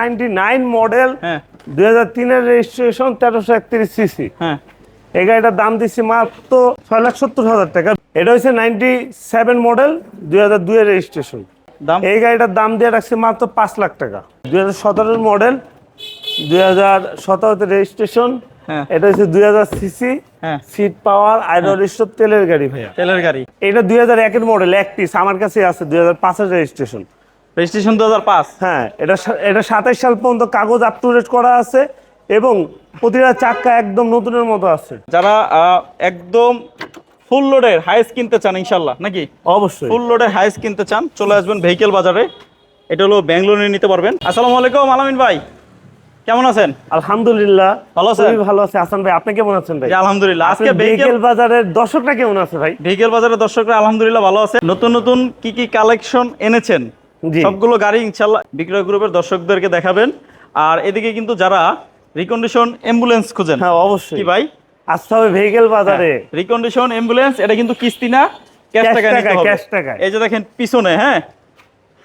Ninety nine model হ্যাঁ। দুই হাজার তিনের রেজিস্ট্রেশন তেরোশো একত্রিশ সিসি হ্যাঁ। এই গাড়িটার দাম দিচ্ছি মাত্র ছয় লাখ সত্তর হাজার টাকা। এটা হচ্ছে নাইনটি সেভেন মডেল দুই হাজার দুইয়ের রেজিস্ট্রেশন দাম? এই গাড়িটার দাম দিয়ে রাখছি মাত্র পাঁচ লাখ টাকা। দুই হাজার সতেরোর মডেল দুই হাজার সতেরোতে রেজিস্ট্রেশন হ্যাঁ। এটা হচ্ছে দুই হাজার সিসি সিট পাওয়ার আইডল স্টোভ তেলের গাড়ি ভাইয়া। তেলের গাড়ি। এটা দুই হাজার একের মডেল এক পিস আমার কাছে আছে দুই হাজার পাঁচের রেজিস্ট্রেশন রেজিস্ট্রেশন দু হাজার পাঁচ? হ্যাঁ এটা এটা সাতাইশ সাল পর্যন্ত কাগজ আপ টু ডেট করা আছে এবং প্রতিটা চাক্কা একদম নতুনের মতো আছে। যারা একদম ফুল লোডের হাইস কিনতে চান ইনশাল্লাহ নাকি? অবশ্যই। ফুল লোডের হাইস কিনতে চান চলে আসবেন ভেহিকেল বাজারে। এটা হলো ব্যাঙ্গলোরে নিতে পারবেন। আসসালামু আলাইকুম আলামিন ভাই। কেমন আছেন? আলহামদুলিল্লাহ। ভালো আছেন? ভালো আছে। হাসান ভাই আপনি কেমন আছেন ভাই? আলহামদুলিল্লাহ। আজকে ভেহিকেল বাজারের দর্শকরা কেমন আছে ভাই? ভেহিকেল বাজারের দর্শকরা আলহামদুলিল্লাহ ভালো আছে। নতুন নতুন কি কি কালেকশন এনেছেন? সবগুলো গাড়ি ইনশাল্লাহ বিক্রয় গ্রুপের দর্শকদেরকে দেখাবেন। আর এদিকে কিন্তু যারা রিকন্ডিশন অ্যাম্বুলেন্স খুঁজেন হ্যাঁ অবশ্যই। কি ভাই? আসতে হবে ভেহিকেল বাজারে। রিকন্ডিশন অ্যাম্বুলেন্স এটা কিন্তু কিস্তি না ক্যাশ টাকা নিতে হবে। cash টাকায়। এই যে দেখেন পিছনে হ্যাঁ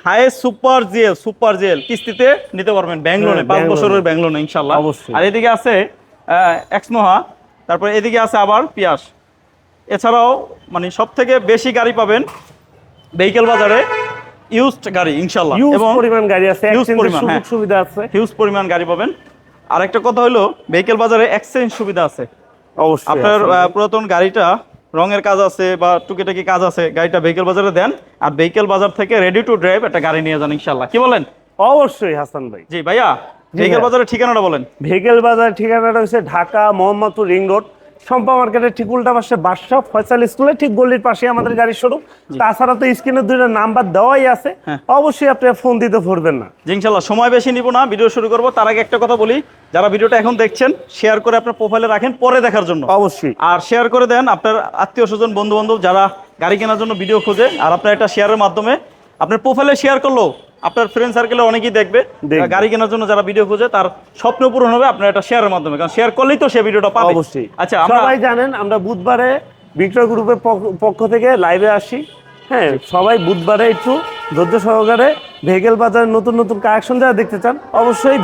highest super gel super gel কিস্তিতে নিতে পারবেন ব্যাঙ্গলোরে হ্যাঁ, পাঁচ বছরের ব্যাঙ্গলোরে ইনশাল্লাহ অবশ্যই। আর এদিকে আছে এক্সমোহা তারপরে এদিকে আছে আবার পিয়াস। এছাড়াও মানে সব থেকে বেশি গাড়ি পাবেন ভেহিকেল বাজারে। ইউজড গাড়ি ইউজ এবং পরিমাণ গাড়ি আছে এর পরিমাণ, হ্যাঁ। সুবিধা আছে। হিউজ পরিমাণ গাড়ি পাবেন। আর একটা কথা হলো ভেহিকেল বাজারে এক্সচেঞ্জ সুবিধা আছে। অবশ্যই আপনার পুরাতন গাড়িটা রঙের কাজ আছে বা টুকিটাকি কাজ আছে গাড়িটা ভেহিকেল বাজারে দেন আর ভেহিকেল বাজার থেকে রেডি টু ড্রাইভ একটা গাড়ি নিয়ে যান ইনশাল্লাহ কি বলেন? অবশ্যই হাসান ভাই। জি ভাইয়া ভেহিকেল বাজারের ঠিকানাটা বলেন। ভেহিকেল বাজার ঠিকানাটা হচ্ছে ঢাকা মোহাম্মদপুর রিং রোড সম্পা মার্কেটের ঠিক উল্টা পাশে বাদশাহ ফয়সাল স্কুলের ঠিক গলির পাশে আমাদের গাড়ির শোরুম তাছাড়া তো স্ক্রিনে দুইটা নাম্বার দেওয়াই আছে। হ্যাঁ। অবশ্যই আপনি ফোন দিতে ভরবেন না। ইনশাল্লাহ সময় বেশি নিব না ভিডিও শুরু করব। তার আগে একটা কথা বলি যারা ভিডিওটা এখন দেখছেন শেয়ার করে আপনার প্রোফাইলে রাখেন পরে দেখার জন্য। অবশ্যই। আর শেয়ার করে দেন আপনার আত্মীয় স্বজন বন্ধু বান্ধব যারা গাড়ি কেনার জন্য ভিডিও খোঁজে আর আপনার একটা শেয়ারের মাধ্যমে আপনার প্রোফাইলে শেয়ার করল আপনার ফ্রেন্ড সার্কেলে অনেকেই দেখবে। গাড়ি কেনার জন্য যারা ভিডিও খোঁজে তার স্বপ্ন পূরণ হবে আপনার একটা শেয়ারের মাধ্যমে। কারণ শেয়ার করলেই তো সে ভিডিওটা পাবে। অবশ্যই। আচ্ছা সবাই জানেন আমরা বুধবারে বিক্রয় গ্রুপের পক্ষ- থেকে লাইভে আসি। হ্যাঁ সবাই বুধবারে একটু ধৈর্য সহকারে ভেহিকেল বাজারে নতুন নতুন কালেকশন যারা দেখতে চান অবশ্যই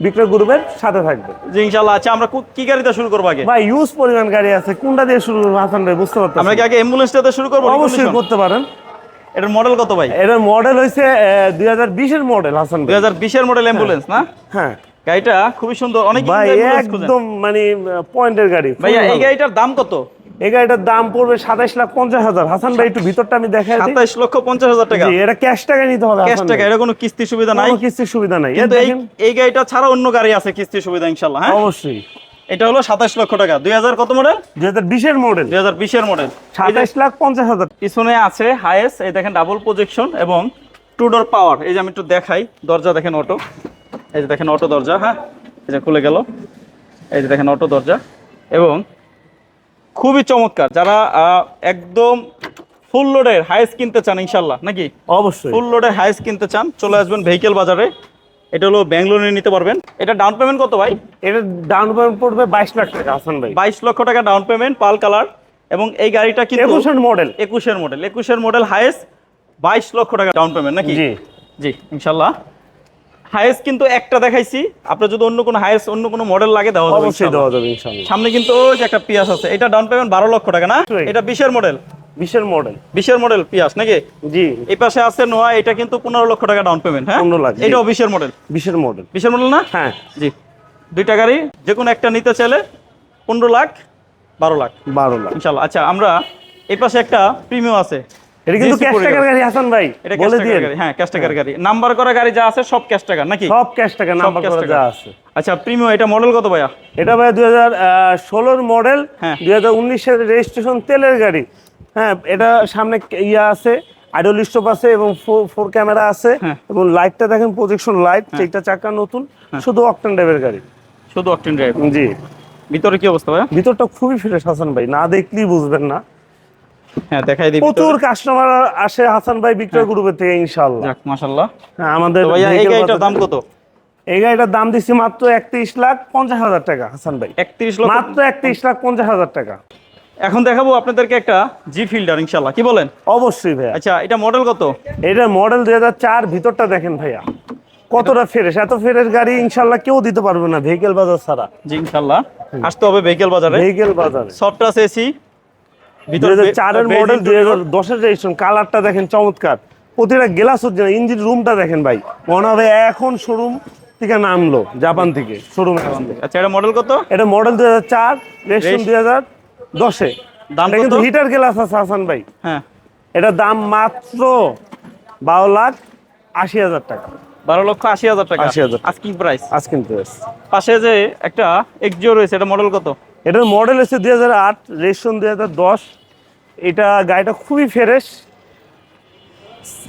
বিক্রয় গ্রুপের সাথে থাকবে। জি ইনশাল্লাহ। আচ্ছা আমরা কো- গাড়িতে শুরু করব আগে? ভাই ইউজ পরিমাণ গাড়ি আছে। কোনটা দিয়ে শুরু করব? হাসান ভাই বুঝতে পারতাম আমরা কি আগে অ্যাম্বুলেন্সটাতে শুরু করব অবশ্যই? করতে পারেন। এটার মডেল কত ভাই? এটার মডেল দুই হাজার বিশের মডেল হাসান ভাই। হাজার বিশের মডেল অ্যাম্বুলেন্স না? হ্যাঁ। গাড়িটা খুবই সুন্দর। অনেক ভাই একদম মানে পয়েন্টের গাড়ি ভাইয়া এই গাড়িটার দাম কত? এই গাড়িটার দাম পড়বে সাতাইশ লাখ পঞ্চাশ হাজার। হাসান ভাই একটু ভিতরটা আমি দেখাই দিই। সাতাইশ লক্ষ পঞ্চাশ হাজার টাকা। জি, এটা ক্যাশ টাকা নিতে হবে ক্যাশ টাকা। এটা কোনো কিস্তি সুবিধা নাই? কোনো কিস্তির সুবিধা নাই। কিন্তু এই এই গাড়িটা ছাড়া অন্য গাড়ি আছে কিস্তি সুবিধা ইনশাল্লাহ হ্যাঁ? অবশ্যই। এটা হলো সাতাশ লক্ষ টাকা। দুই হাজার কত মডেল দুই হাজার বিশের মডেল দুই হাজার বিশের মডেল সাতাইশ লাখ পঞ্চাশ হাজার। পিছনে আছে হাইয়েস্ট এই দেখেন ডাবল প্রজেকশন এবং টু ডোর পাওয়ার এই যে আমি একটু দেখাই দরজা দেখেন অটো এই যে দেখেন অটো দরজা হ্যাঁ? এই যে খুলে গেল। এই যে দেখেন অটো দরজা। এবং খুবই চমৎকার যারা আহ, একদম ফুল লোডের হাইস কিনতে চান ইনশাল্লাহ নাকি? অবশ্যই। ফুল লোডের হাইস কিনতে চান চলে আসবেন ভেহিকেল বাজারে। এটা হলো ব্যাঙ্গলোরে নিতে পারবেন। এটা ডাউন পেমেন্ট কত ভাই? এটা ডাউন পেমেন্ট পড়বে বাইশ লাখ টাকা হাসান ভাই। বাইশ লক্ষ টাকা ডাউন পেমেন্ট পাল কালার। এবং এই গাড়িটা কিন্তু একুশের মডেল একুশের মডেল একুশের মডেল হাইয়েস্ট বাইশ লক্ষ টাকা ডাউন পেমেন্ট নাকি? জি। জি ইনশাল্লাহ। হাইয়েস্ট কিন্তু একটা দেখাইছি। আপনার যদি অন্য কোনো হাইয়েস্ট অন্য কোনো মডেল লাগে দেওয়া যাবে অবশ্যই দেওয়া যাবে ইনশাল্লাহ। সামনে কিন্তু ওই যে একটা পিয়াস আছে এটা ডাউন পেমেন্ট বারো লক্ষ টাকা না? এটা বিশের মডেল বিশের মডেল বিশের মডেল পিয়াস নাকি? জি। এই পাশে আছে নোয়া এটা কিন্তু পনেরো লক্ষ টাকা ডাউন পেমেন্ট হ্যাঁ? 15 লাখ। এটাও বিশের মডেল বিশের মডেল বিশের মডেল না? হ্যাঁ। জি। দুইটা গাড়ি যে কোনো একটা নিতে চাইলে পনেরো লাখ বারো লাখ। বারো লাখ। ইনশাল্লাহ। আচ্ছা আমরা এই পাশে একটা প্রিমিয়াম আছে। এটা কিন্তু ক্যাশ টাকার গাড়ি হাসান ভাই? এটা বলে দিয়ে হ্যাঁ ক্যাশ টাকার গাড়ি। নাম্বার করা গাড়ি যা আছে সব ক্যাশ টাকা নাকি? সব ক্যাশ টাকা নাম্বার করা যা আছে। আচ্ছা প্রিমিয়াম এটা মডেল কত ভাইয়া? এটা ভাই দুই হাজার ষোলোর মডেল হ্যাঁ। রেজিস্ট্রেশন তেলের গাড়ি। হ্যাঁ এটা সামনে ইয়া আছে আইডল স্টপ আছে এবং ফোর ক্যামেরা আছে হ্যাঁ। এবং লাইটটা দেখেন প্রজেকশন লাইট চারটা চাকা নতুন শুধু অকটেন ড্রাইভের গাড়ি। শুধু অকটেন ড্রাইভ জি। ভিতরে কি অবস্থা ভাইয়া ভিতরটা খুবই ফ্রেশ হাসান ভাই। না দেখলেই বুঝবেন না। হ্যাঁ দেখাই দিই প্রচুর কাস্টমার আসে হাসান ভাই বিক্রয় গ্রুপের থেকে ইনশাল্লাহ যাক মাশাআল্লাহ। হ্যাঁ, আমাদের এই গাড়িটার দাম কত? এই গাড়িটার দাম দিচ্ছি মাত্র একত্রিশ লাখ পঞ্চাশ হাজার টাকা হাসান ভাই। 31 লক্ষ মাত্র একত্রিশ লাখ পঞ্চাশ হাজার টাকা। এখন দেখাবো আপনাদেরকে একটা জি ফিল্ডার ইনশাল্লাহ কি বলেন? অবশ্যই ভাইয়া। আচ্ছা এটা মডেল কত? এটা মডেল দুই হাজার চার ভিতরটা দেখেন ভাইয়া। কতটা ফ্রেশ এত ফ্রেশ গাড়ি ইনশাল্লাহ কেউ দিতে পারবে না ভেহিকেল বাজার ছাড়া। জি ইনশাল্লাহ আসতে হবে ভেহিকেল বাজারে। ভেহিকেল বাজারে। সফটওয়্যার এসি চারের মডেল দুই হাজার দশের রেজিস্ট্রেশন কালারটা দেখেন চমৎকার। প্রতিটা গ্লাস হচ্ছে না ইঞ্জিন রুমটা দেখেন ভাই। মনে হবে এখন শোরুম থেকে নামলো জাপান থেকে শোরুম আচ্ছা এটা মডেল কত? এটা মডেল দুই হাজার চার রেজিস্ট্রেশন দুই হাজার। দশে। দাম এটা কিন্তু হিটার গ্লাস আছে হাসান ভাই। হ্যাঁ। এটা দাম মাত্র বারো লাখ আশি হাজার টাকা। বারো লক্ষ আশি হাজার টাকা। 80,000 আস্কিং প্রাইস কিন্তু এসছে। পাশে যে একটা এক্সিও রয়েছে এটা মডেল কত? এটার মডেল এসে দুই হাজার আট রেজিস্ট্রেশন দুই হাজার দশ। এটা গাড়িটা খুবই ফ্রেশ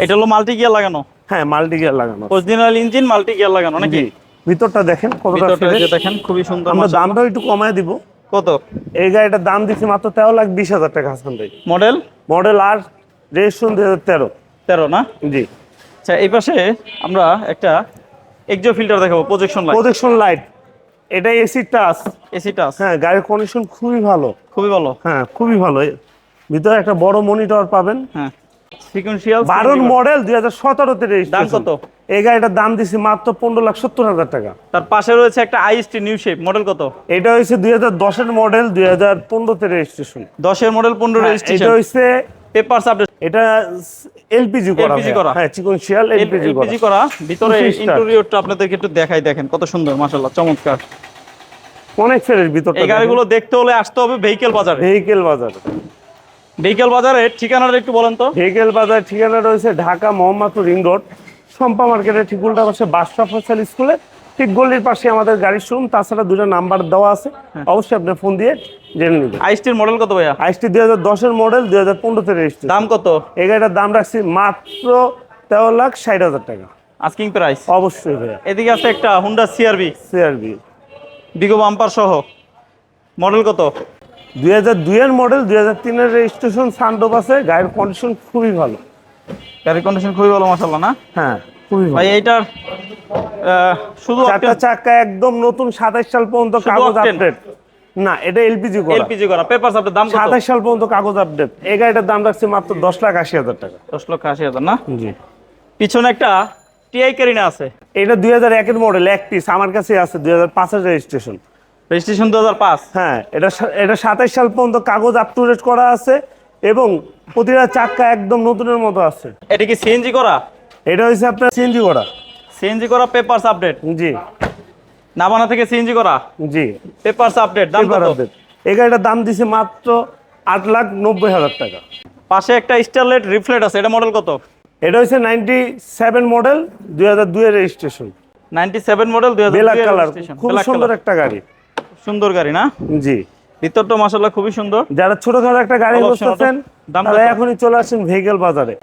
এটা হলো মাল্টি গিয়ার লাগানো? হ্যাঁ মাল্টি গিয়ার লাগানো। অরিজিনাল ইঞ্জিন মাল্টি গিয়ার লাগানো নাকি? ভিতরটা দেখেন কতটা দেখেন খুবই সুন্দর আমরা দামটাও একটু কমায় দিব। কত? এই গাড়িটার দাম দিচ্ছি মাত্র তেরো লাখ বিশ হাজার টাকা হাসান ভাই। মডেল? মডেল আর রেজিস্ট্রেশন দুই হাজার তেরো। তেরো না? জি। আচ্ছা এই পাশে আমরা একটা এক্সিও ফিল্টার দেখাবো প্রজেকশন লাইট প্রোজেকশন লাইট এটা এসি টাচ। AC touch. হ্যাঁ গাড়ির কন্ডিশন খুবই ভালো। খুবই ভালো। হ্যাঁ খুবই ভালো। ভিতরে একটা বড় মনিটর পাবেন। হ্যাঁ। সিকুয়েন্সিয়াল বারোর মডেল দুই হাজার সতেরোতে দাম কত? এই গাড়িটার দাম দিছি মাত্র পনেরো লাখ সত্তর হাজার টাকা। তার পাশে রয়েছে একটা আইএসটি নিউ শেপ মডেল কত? এটা মডেল দুই হাজার পনেরোতে রেজিস্ট্রেশন মডেল পনেরো এটা রেজিস্ট্রেশন হচ্ছে পেপারস আপডেট এটা এলপিজি করা ভাইয়া। করা। হ্যাঁ চিকনশিয়াল এলপিজি করা। এলপিজি করা। ভিতরে ইন্টেরিয়রটা আপনাদেরকে একটু দেখাই দেখেন কত সুন্দর মাশাআল্লাহ চমৎকার। অনেক ফ্রেশ ভিতরটা এই গাড়িগুলো দেখতে হলে আসতে হবে ভেহিকেল বাজারে। ভেহিকেল বাজার। ভেহিকেল বাজারে ঠিকানাটা একটু বলেন তো। ভেহিকেল বাজার ঠিকানা রয়েছে ঢাকা মোহাম্মদপুর রিং রোড সম্পা মার্কেটের ঠিক উল্টা পাশে বাসটা ফসল স্কুলে। ঠিক গলির পাশে আমাদের গাড়ির শোরুম তাছাড়া দুটো নাম্বার দেওয়া আছে। হ্যাঁ। অবশ্যই আপনি ফোন দিয়ে জেনে নেবেন। আইএসটির মডেল কত ভাইয়া? আইসটি দুই হাজার দশের মডেল দুই হাজার পনেরোতে রেজিস্ট্রেশন দাম কত? এই গাড়িটার দাম রাখছি মাত্র তেরো লাখ ষাট হাজার টাকা। আস্কিং প্রাইস অবশ্যই ভাইয়া। এদিকে আছে একটা হুন্ডা সিআরবি সিআরবি বিগো বাম্পার সহ। মডেল কত? দুই হাজার দুইয়ের মডেল দুই হাজার তিনের রেজিস্ট্রেশন সানডোপ আছে গাড়ির কন্ডিশন খুবই ভালো। গাড়ির কন্ডিশন খুবই ভালো মাশাআল্লাহ না? হ্যাঁ খুবই ভাই এইটার শুধু চারটা চাক্কা একদম নতুন সাতাশ সাল পর্যন্ত কাগজ আপডেট না এটা এলপিজি করা। এলপিজি করা। পেপারস আপডেট দাম কত? সাতাশ সাল পর্যন্ত কাগজ আপডেট এই গাড়িটার দাম রাখছে মাত্র দশ লাখ আশি হাজার টাকা। দশ লক্ষ আশি হাজার না? জি। পিছনে একটা টিআই ক্যারিনা আছে। এটা দুই হাজার একের মডেল এক পিস আমার কাছে আছে দুই হাজার পাঁচের রেজিস্ট্রেশন রেজিস্ট্রেশন দু হাজার পাঁচ? হ্যাঁ এটা এটা সাতাশ সাল পর্যন্ত কাগজ আপ টু ডেট করা আছে এবং প্রতিটা চাক্কা একদম নতুনের মতো আছে। এটা কি সিএনজি করা? এটা হচ্ছে আপনার সিএনজি করা। সিএনজি করা পেপারস আপডেট জি। নাবানা থেকে সিএনজি করা? জি। পেপারস আপডেট দাম কত? এই গাড়িটার দাম দিছে মাত্র আট লাখ নব্বই হাজার টাকা। পাশে একটা স্টারলাইট রিফ্লেট আছে এটা মডেল কত? এটা হচ্ছে নাইনটি সেভেন মডেল দুই হাজার দুইয়ের রেজিস্ট্রেশন 97 মডেল দুই হাজার ব্ল্যাক কালার খুব সুন্দর একটা গাড়ি। সুন্দর গাড়ি না? জি। ভিতরটা মাসাল্লাহ খুবই সুন্দর। যারা ছোটখাটো একটা গাড়ি খুঁজতেছেন তারা এখনই চলে আসেন ভেহিকেল বাজারে।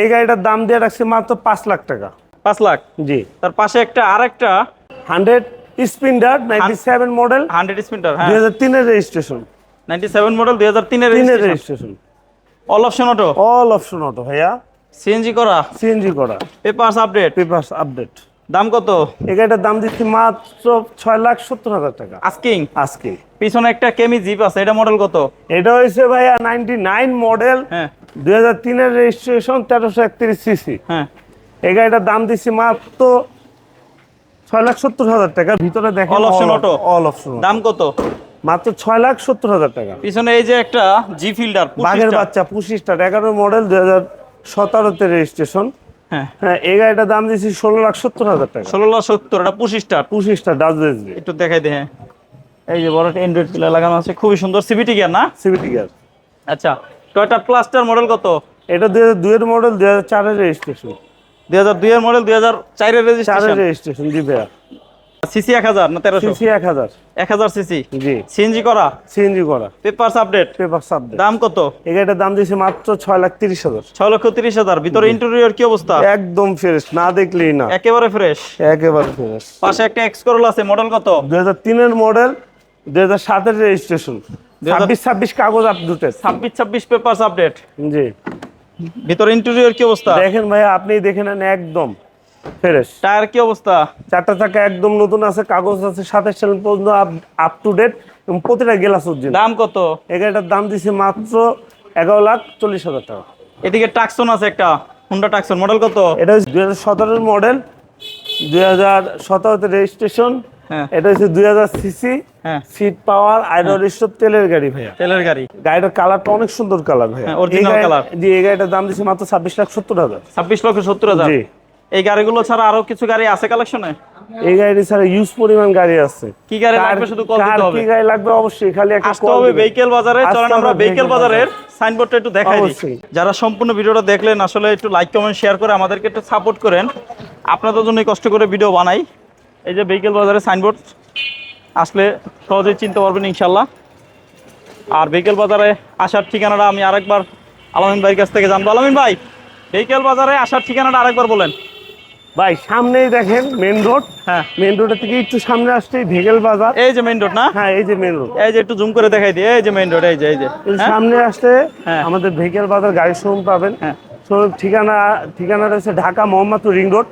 এই গাড়িটার দাম দিয়ে রাখছি মাত্র পাঁচ লাখ টাকা। পাঁচ লাখ? জি। তার পাশে একটা আরেকটা hundred Splendor ninety seven model. Hundred Splendor হ্যাঁ। দুই হাজার তিনের রেজিস্ট্রেশন নাইনটি সেভেন মডেল দুই হাজার তিনের registration all option auto all option auto ভাইয়া। সিএনজি করা? সিএনজি করা। পেপারস আপডেট পেপার আপডেট দাম কত? এই গাড়িটার দাম দিচ্ছি মাত্র ছয় লাখ সত্তর হাজার টাকা। আস্কিং আজকে পিছনে একটা কেমি জিপ আছে এটা মডেল কত? এটা হয়েছে ভাইয়া নাইনটি নাইন মডেল দুই হাজার তিনের রেজিস্ট্রেশন তেরোশো একত্রিশ সিসি হ্যাঁ। এই গাড়িটার দাম দিচ্ছি মাত্র ছয় লাখ সত্তর হাজার টাকা। ভিতরে দেখেন All option auto? All option দাম কত? মাত্র ছয় লাখ সত্তর হাজার টাকা। পিছনে এই যে একটা জি ফিল্ডার বাঘের বাচ্চা পঁচিশটা এগারো মডেল দুই হাজার সতেরোতে রেজিস্ট্রেশন হ্যাঁ। হ্যাঁ এই গাড়িটার দাম দিয়েছি ষোলো লাখ সত্তর হাজার টাকা। ষোলো লাখ সত্তর এটা পঁচিশটা। পঁচিশটা ডাচ একটু দেখাই দে হ্যাঁ। এই যে বড় অ্যান্ড্রয়েড প্লেয়ার লাগানো আছে খুবই সুন্দর সিবিটি গিয়ার না? সিভিটি গিয়ার আচ্ছা টয়টা প্লাস্টার মডেল কত? এটা দুই হাজার দুইয়ের মডেল দুই হাজার চারের রেজিস্ট্রেশন দুই হাজার দুইয়ের মডেল দুই হাজার চারের চারের রেজিস্ট্রেশন রেজিস্ট্রেশন জি ভাইয়া সিসি এক হাজার না তেরোশো? সিসি এক হাজার। এক হাজার সিসি? জি। সিএনজি করা? সিএনজি করা। Papers update? পেপার সাবজেক্ট দাম কত? এই গাড়িটার দাম দিয়েছে মাত্র লাখ হাজার। লক্ষ হাজার। ভিতরে ইন্টেরিয়র কি অবস্থা? একদম ফ্রেশ না দেখলেই না। একেবারে ফ্রেশ একেবারে ফ্রেশ পাশে একটা এক্স করোলা আছে মডেল কত? দুই হাজার তিনের মডেল দুই হাজার সাতের রেজিস্ট্রেশন 2000 ছাব্বিশ ছাব্বিশ কাগজ আপডেটেড ছাব্বিশ ছাব্বিশ পেপারস আপডেট জি। ভিতরে ইন্টেরিয়র কি অবস্থা? দেখেন ভাই আপনি দেখে নেন একদম। ফ্রেশ। টায়ার কি অবস্থা? চারটা চাকা একদম নতুন আছে কাগজ আছে সাতাশ সাল পর্যন্ত আপ টু ডেট এবং প্রতিটা গেলাস উজ্জ্বল দাম কত? এই গাড়িটার দাম দিছে মাত্র এগারো লাখ চল্লিশ হাজার টাকা। এদিকে টাকসন আছে একটা হুন্ডা টাকসন মডেল কত? এটা হচ্ছে দুই হাজার সতেরোর মডেল দুই হাজার সতেরোতে রেজিস্ট্রেশন হ্যাঁ। এটা হচ্ছে দুই হাজার সিসি হ্যাঁ। সিট পাওয়ার আইডল স্টোভ তেলের গাড়ি ভাইয়া। তেলের গাড়ি। গাড়িটার কালারটা অনেক সুন্দর কালার ভাইয়া। হ্যাঁ, এই গাড়ি- colour। জি এই গাড়িটার দাম দিচ্ছে মাত্র ছাব্বিশ লাখ সত্তর হাজার। ছাব্বিশ লক্ষ সত্তর হাজার। জি। এই গাড়িগুলো ছাড়া আরও কিছু গাড়ি আছে কালেকশনে এই গাড়ি ছাড়া ইউজ পরিমাণ গাড়ি আছে। কি গাড়ি লাগবে শুধু কল দিতে হবে কি গাড়ি লাগবে অবশ্যই খালি একটা আসতে হবে। ভেহিকেল বাজারে চলেন আমরা ভেহিকেল বাজারের সাইনবোর্ডটা একটু দেখাই দিই। যারা সম্পূর্ণ ভিডিওটা দেখলেন আসলে একটু লাইক কমেন্ট শেয়ার করে আমাদেরকে একটু সাপোর্ট করেন। আপনাদের জন্য কষ্ট করে ভিডিও বানাই। এই যে ভেহিকেল বাজারের সাইনবোর্ড আসলে সহজেই চিনতে পারবেন ইনশাল্লাহ আর ভেহিকেল বাজারে আসার ঠিকানাটা আমি আরেকবার আলামিন ভাইয়ের কাছ থেকে জানব। আলামিন ভাই ভেহিকেল বাজারে আসার ঠিকানাটা আরেকবার বলেন। ভাই সামনেই দেখেন মেন রোড হ্যাঁ। মেন রোডের থেকে একটু সামনে আসতেই ভেগেল বাজার। এই যে মেন রোড না? হ্যাঁ এই যে মেন রোড এই যে একটু জুম করে দেখাই দিই। এই যে মেইন রোড এই যে এই যে। হ্যাঁ? সামনে আসতে হ্যাঁ। আমাদের ভেহিকেল বাজার গাড়ি শোরুম পাবেন। হ্যাঁ। ঠিকানা ঠিকানা রয়েছে ঢাকা মোহাম্মদপুর রিং রোড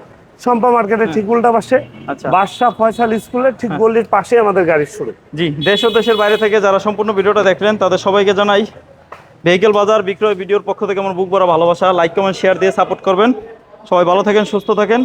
সম্পা মার্কেটের ঠিক উল্টা পাশে। আচ্ছা। বাদশাহ ফয়সাল স্কুলের ঠিক গলির পাশে আমাদের গাড়ির শোরুম জি দেশ ও দেশের বাইরে থেকে যারা সম্পূর্ণ ভিডিওটা দেখলেন তাদের সবাইকে জানাই ভেহিকেল বাজার বিক্রয় ভিডিওর পক্ষ থেকে আমার বুক ভরা ভালোবাসা। লাইক কমেন্ট শেয়ার দিয়ে সাপোর্ট করবেন। সবাই ভালো থাকেন সুস্থ থাকেন।